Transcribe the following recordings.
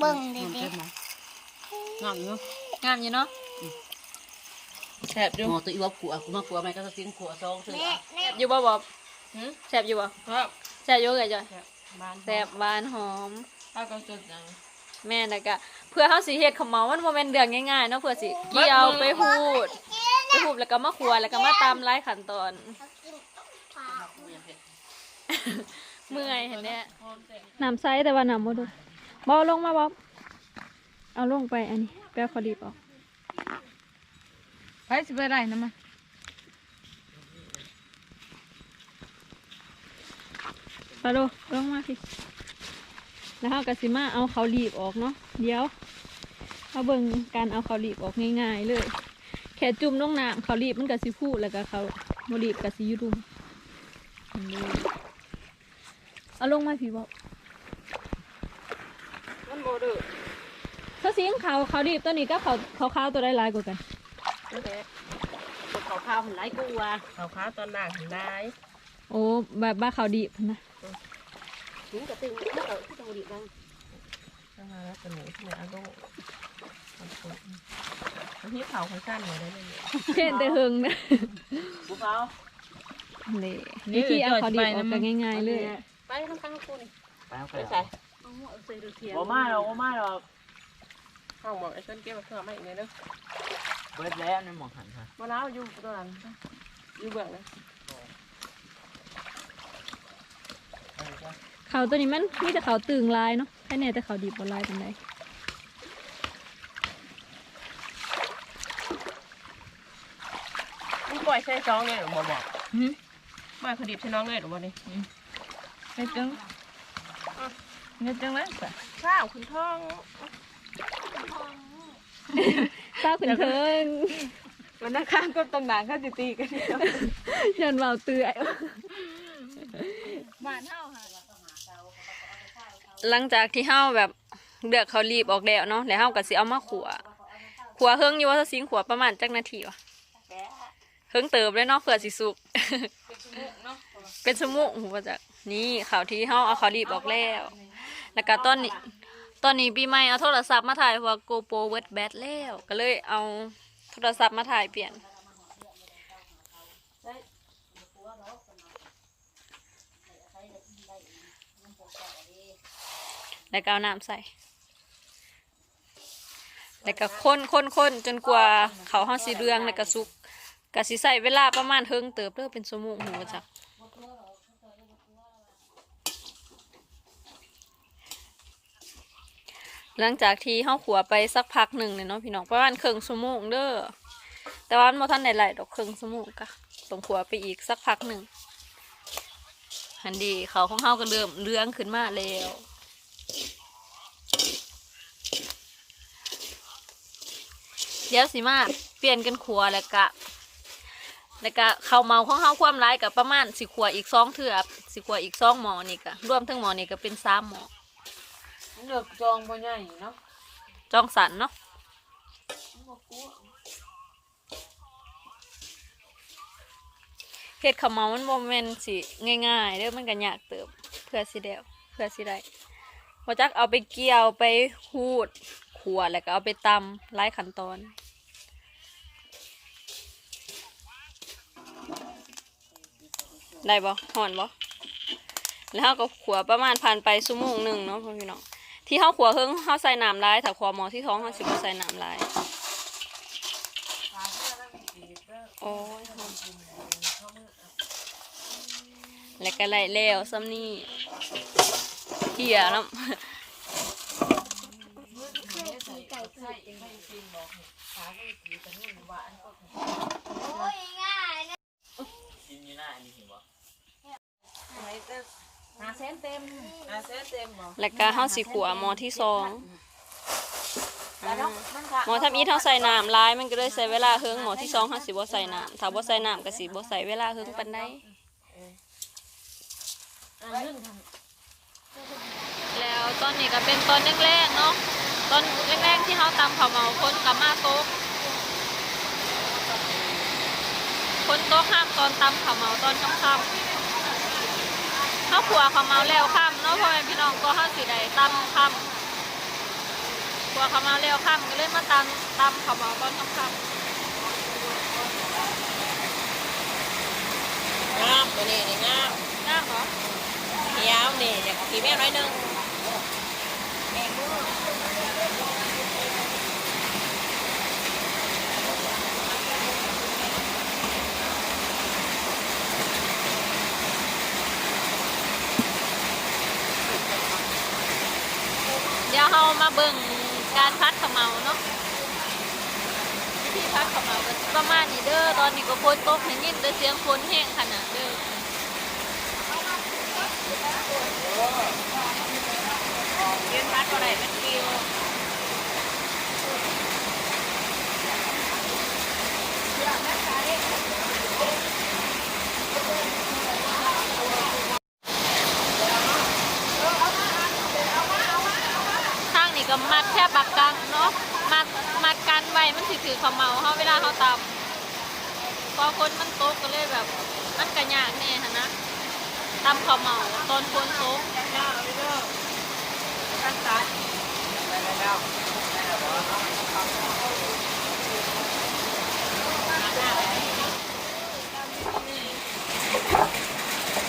เบิ่งดิหอมดิเต็มไหมงามอยู่เนาะงามอยู่เนาะแซบอยู่หมอตัวอีวับขัวกูมาขัวไหมก็จะสิ้นขัวซองเสือแม่แม่อยู่บ่บอบหืมแซบอยู่บ่ครับแซบอยู่ไงจ้ะแซบหวานหอมข้าก็จุดยังแม่นะก็เพื่อเฮาสิเฮ็ดขาวเมามันบ่แม่นเรื่องง่ายๆเนาะเพื่อสิเกี่ยวไปหูดไปหูดแล้วก็มาคั่วแล้วก็มาตำหลายขั้นตอนเมื่อยเห็นแน่น้ำใสแต่ว่าน้ำบ่ดู บ่เอาลงมาบ่เอาลงไปอันนี้แป้วขอดีบออกไปสิไปไรนะมันปลาโลลงมาพี่แล้วเฮาก็สิมาเอาเขาวหลีบออกเนาะเดี๋ยวเอาเบิ่งการเอาเขาวหลีบออกง่ายๆเลย แค่จุ่มลงน้ำเขาวหลีบมันก็สิพูดแล้วก็เขาบ่หลีบก็สิอยู่ดุมอันนี้เอาลงมาพี่บอก มันโบดื้อถ้าสีขาวเขาวหลีบตัวนี้ก็เขาเขาขาวตัวได้หลายกว่ากันนั่นแหละขาวขาวหันไรกูว่ะขาวขาวตอนหน้าหันไรโอ้แบบบ้าเขาวดีบนะถึงกระตึงที่เราที่เราดีบ้างถ้ามาแล้วจะหนูที่ไหนเอาโลอันนี้เผาข้างสั้นหน่อยได้ไหมเพ่นแต่เฮิงนะกูเผานี่วิธีเอาเขาวดีบออกกันง่ายๆเลยไปข้างข้างกูนี่ไปเอาไปไปใส่ใส่ บ่มาหรอกบ่มาหรอกห้องบอกไอ้ต้นเก็บมาเพื่อไม่อีกเลยเด้อเบิดแล้วในหมองหันค่ะมาแล้วอยู่ตัวนั้นอยู่เบื้องนะเขาวตัวนี้มันมีแต่เขาวตึงลายเนาะแค่เนี่ยแต่เขาวดีบบนลายเป็นไรมึงปล่อยใส่ซองเนี่ยหรือบ่บอกปล่อยขดิบใส่น้องเลยหรือบ่นี่เฮ็ดจัง เฮ็ดจังเลยข้าวคุณท้องเศร้าขึ้นเทิงมันนักข้างก็ตำหนังข้าจิตีกันยันเบาเตือยบ้านเฮาค่ะหลังจากที่เฮาแบบเดือกเขาวรีบออกแล้วเนาะแล้วเฮาก็สิเอามาขัวขัวเฮิงอยู่ว่าถ้าสิงขัวประมาณจักนาทีวะเฮิงเติบเลยเนาะเผื่อสิสุก เป็นสมุกหูว่าจักนี่ข่าวที่เฮาเอาเขาวรีบออกแล้ว แล้วก็ตอนนี้ตอนนี้ปีใหม่เอาโทรศัพท์มาถ่ายว่า GoPro เวิร์ดแบตแล้ว ก็เลยเอาโทรศัพท์มาถ่ายเปลี่ยน แล้วก็เอาน้ำใส่ แล้วก็คนคนคนจนกว่าเขาห้องสีเรืองแล้วก็สุกก็สิใส่เวลาประมาณเทิงเติบเด้อเป็นสมุกหูจัก หลังจากที่เฮาขัวไปสักพักหนึ่งเลยเนาะพี่น้องประมาณครึ่งชั่วโมงเด้อแต่ว่ามันบ่ทันได้ไหลดอกครึ่งชั่วโมงกะต้องขัวไปอีกสักพักหนึ่งหันดีเขาของเฮาก็เริ่มเลื้องขึ้นมาแล้วเดี๋ยวสิมาเปลี่ยนกันขัวแล้วก็แล้วก็ข้าวเมาของเฮาความร้ายกับประมาณสิขัวอีกสองเถื่อสิขัวอีกสองหมอนี่ก็รวมทั้งหมอนี่ก็เป็นสามหมอ เลือกจองบ่ใหญ่เนาะจองสันเนาะเฮ็ดขาวเมามันโมเมนสิง่ายๆเด้อมันก็ยากเติบเพื่อสิเดียวเพื่อสิได้พอจักเอาไปเกี่ยวไปหูดขวแล้วก็เอาไปตำหลายขั้นตอนได้บ่ห่อนบ่แล้วก็ขัวประมาณผ่านไปชั่วโมงหนึ่งเนาะพี่น้อง ที่เฮาขัวเฮิงเฮาใส่น้ำลายถ้าขัวหมอที่ท้องเฮาสิบ่ใส่น้ำลายโอ้ยหอมแล้วก็ไล่แล้วซ้ำนี่เหี่ยแล้วโอ้ยง่ายนะกินอยู่หน้าอันนี้เห็นบ่หาเส้นเต็ม หาเส้นเต็มบ่แล้วก็เฮาสิขัวหมอที่สองแล้วเนาะมันค่ะหมอทำอีทเฮาใส่น้ำลายมันก็เลยใช้เวลาเฮิงหมอที่สองเฮาสิบ่ใส่น้ำถ้าบ่ใส่น้ำก็สิบ่ใส่เวลาเฮิงปานใดอันนึงแล้วตอนนี้ก็เป็นตอนแรกๆเนาะตอนแรกๆที่เฮาตำข้าวเหมาคนกับมาโต๊ะคนโต๊ะข้ามตอนตำข้าวเหมาตอนค่ำๆ เฮาขัวข้าวเหมาแล้วค่ำเนาะพ่อแม่พี่น้องก็เฮาสิได้ตำค่ลัวเขามาเร็วค่ำก็เลยมาตำตำเขามาตอนค่ำงามตัวนี้นี่งามๆน้ำเหรอเขียวนี่อยากสีแม่น้อยหนึง เดี๋ยว เบิ่งการพัดขมเหมาเนาะวิธีพัดขมเหมาก็ประมาณนี้เด้อตอนนี้ก็ฝนตกเห็นยินแต่เสียงฝนแห้งขนาดเด้อยืนพัดอะไรมันกิว ก็มัดแค่บักกังเนาะมัดมัดกันไว้มันสิถือขาเมาเฮาเวลาเฮาตำพอฝนมันโตกก็เลยแบบ มันก็ยากแน่หั่นะตำขาเมาตอนฝนตกตั้งตา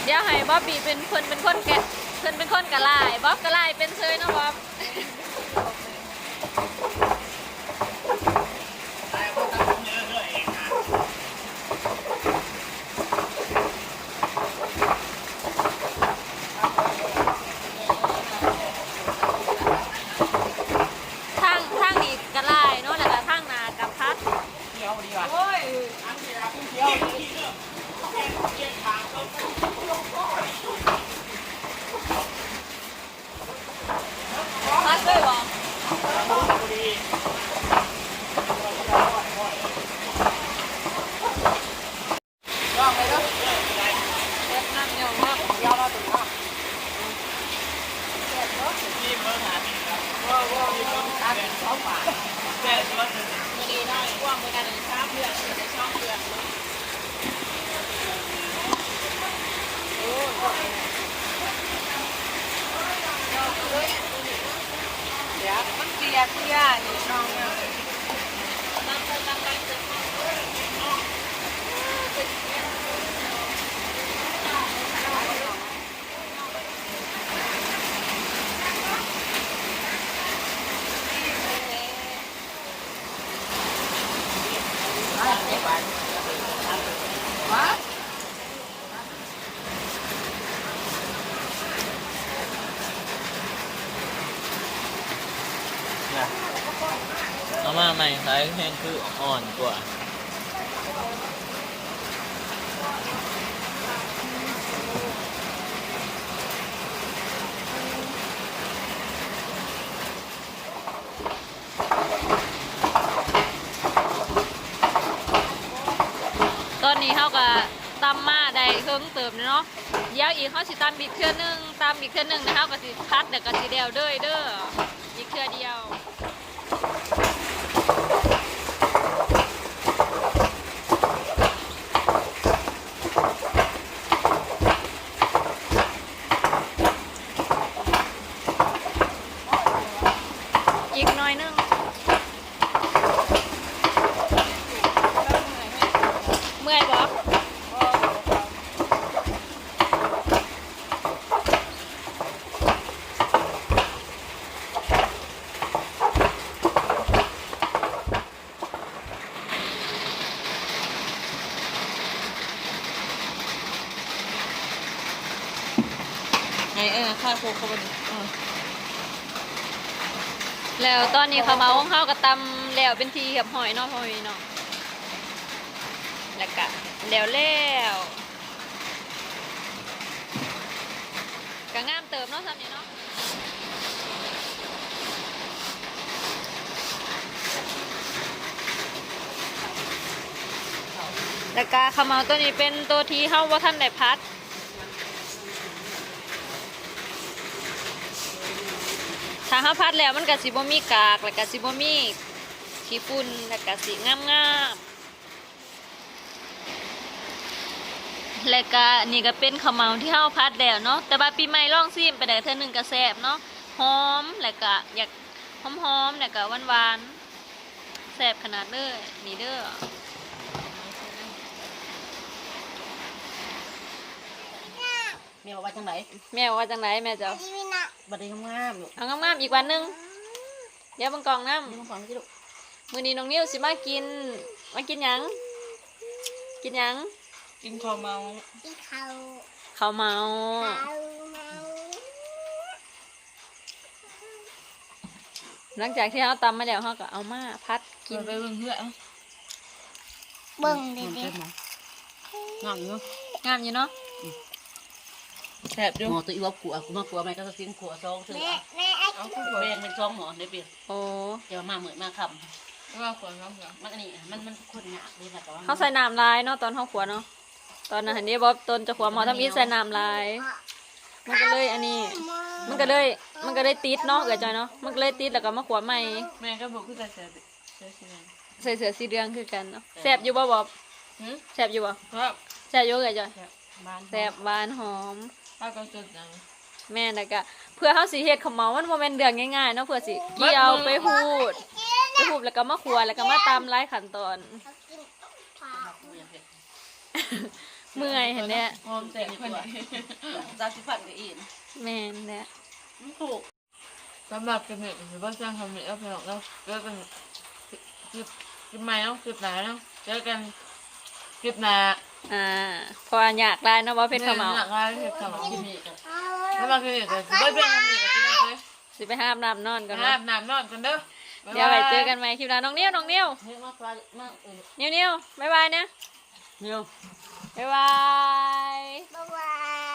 เดี๋ยวให้บ๊อบบี้เป็นเพิ่นเป็นคนแกะเพิ่นเป็นคนกะลายบ๊อบกะลายเป็นเซยเนาะบ๊อบทางทางนี้กะลายเนาะแล้วก็ทางหนากับพัด เขียวดีว่ะ โอ้ย เขียว พัดด้วยบ่ ดี ลองไปเด้อ เฮ็ดน้ำยองเนาะ เขียวเราถึงเนาะ นี่เบิ่งหาที่ครับ ว่าว่ามีคนตามสองฝา แม่สวนหนึ่ง มือดีได้กว้างเหมือนกันเลยสามเดือนในช่องเดือนเนาะโอ้ยเดี๋ยวมันเกลียเกลียนี่น้องเนี่ย นะเอามาใหม่ คล้ายแห้งคืออ่อนกว่าตอนนี้เฮาก็ตำมาได้เครื่องเติมเนาะเดี๋ยวอีกเฮาสิตำอีกเทื่อหนึงตำอีกเทื่อหนึงนะเฮาก็สิพัดแล้วก็สิเดียวเด้อเด้ออีกเทื่อเดียว อีกหน่อยหนึงเมื่อยบ่ไงเออค่าโคเขาบนแล้วตอนนี้เขามาห้องเข้ากระตำแล้วเป็นทีกับหอยเนาะหอยเนาะแล้วก็แล้วแล้วก็งามเติมเนาะซ้ำนี่เนาะแล้วก็ขาวเหมาตัวนี้เป็นตัวที่เฮาว่าท่านได้พัด ถ้าเฮาพัดแล้วมันก็สิบ่มีกากแล้วก็สิบ่มีขี้ฝุ่นแล้วก็สิงามๆแล้วก็นี่ก็เป็นข้าวเหมาที่เฮาพัดแล้วเนาะแต่ว่าปีใหม่ลองซิมไปได้เทื่อหนึงก็แซ่บเนาะหอมแล้วก็อยากหอมๆเนี่ยก็หวานๆแซ่บขนาดเด้อนี่เด้อแม่บอกว่าจังไหนแม่ว่าจังไรแม่จะเอาชีวิตนะ บัดนี้งามๆอยู่เอางามๆอีกวันหนึงเดี๋ยวเบังกล่องน้นี่มาฟังสิลูกำมื้อนี้น้องนิ้วสิมากิน มากินหยัง กินหยังกินข้าวเมากินข้าวข้าวเมาข้าวเมาหลังจากที่เราตำมาแล้วเราก็เอามาพัดกิกินนไปเบิ่งเพื่อนเบิ่งดิงามดิเต็มหมองามอยู่งามอยู่เนาะ แซ่บอยู่หมอตัวอีวับขัวกูมาขัวแม่ก็สิงขัวซองเถื่อแม่แม่ไอ้เอาคู่หัวแบ่งเป็นซองหมอได้เปลี่ยนโอ้เดี๋ยวมาเหมือนมาคว่าขวดน้ำเหรอำมันอันนี้มันมันคนหนักเลยนะแต่ว่าเขาใส่น้ำลายเนาะตอนเขาขัวเนาะตอนนั้นเห็นเด้บอบต้นจะขัวหมอทำอีใส่น้ำลาย มันก็เลยอันนี้ มันก็เลยมันก็เลยติดเนาะเอ๋ยจอยเนาะมันก็เลยติดแล้วก็มาขัวใหม่แม่ก็บอกคือจะแซ่บแซ่บสิแม่ใส่เสื้อสีเหลืองคือกันเนาะแซ่บอยู่บ่บอบหืมแซ่บอยู่บ่ครับแซ่บอยู่เอ๋ยจอยแซ่บบ้านแซ่บหวานหอม ถ้าก็จุดยังแม่น่ะก็เพื่อเฮาสิเฮ็ดข้าวเหมามันบ่แม่นเรื่องง่ายๆเนาะเพื่อสิเกี่ยวไปหูดไปหูดแล้วก็มาขัวแล้วก็มาตำหลายขั้นตอน เขากินข้าวเมื่อยเห็นเนี่ยหอมแซ่บคนนี้ซาสิฟันกับอีนแม่นแหละถูกสำหรับกิมเมจหรือว่าสร้างคำเมจเอาไปออกแล้วเจอกันคลิปคลิปใหม่เนาะคลิปหนาเนาะเจอกันคลิปหนา อ่าเพราะว่าอยากได้เนาะบ่เพชรข้าวเหมาหนักงานเพชรขาวเหมาที่นี่ก็เอาแล้วมาคือเนี่ยก็ไม่เป็นคำเมจกับที่นั่นเลยสิไปห้ามน้ำนอนก่อนอาเนาะบน้ำนอนกันเด้อเดี๋ยวไปเจอกันใหม่คลิปหน้าน้องนิ้วน้องนิ้วเฮ้ยมาปลามาเออนิ้วนิ้วบ๊ายบายนะเนียวบ๊ายบาย บ๊ายบาย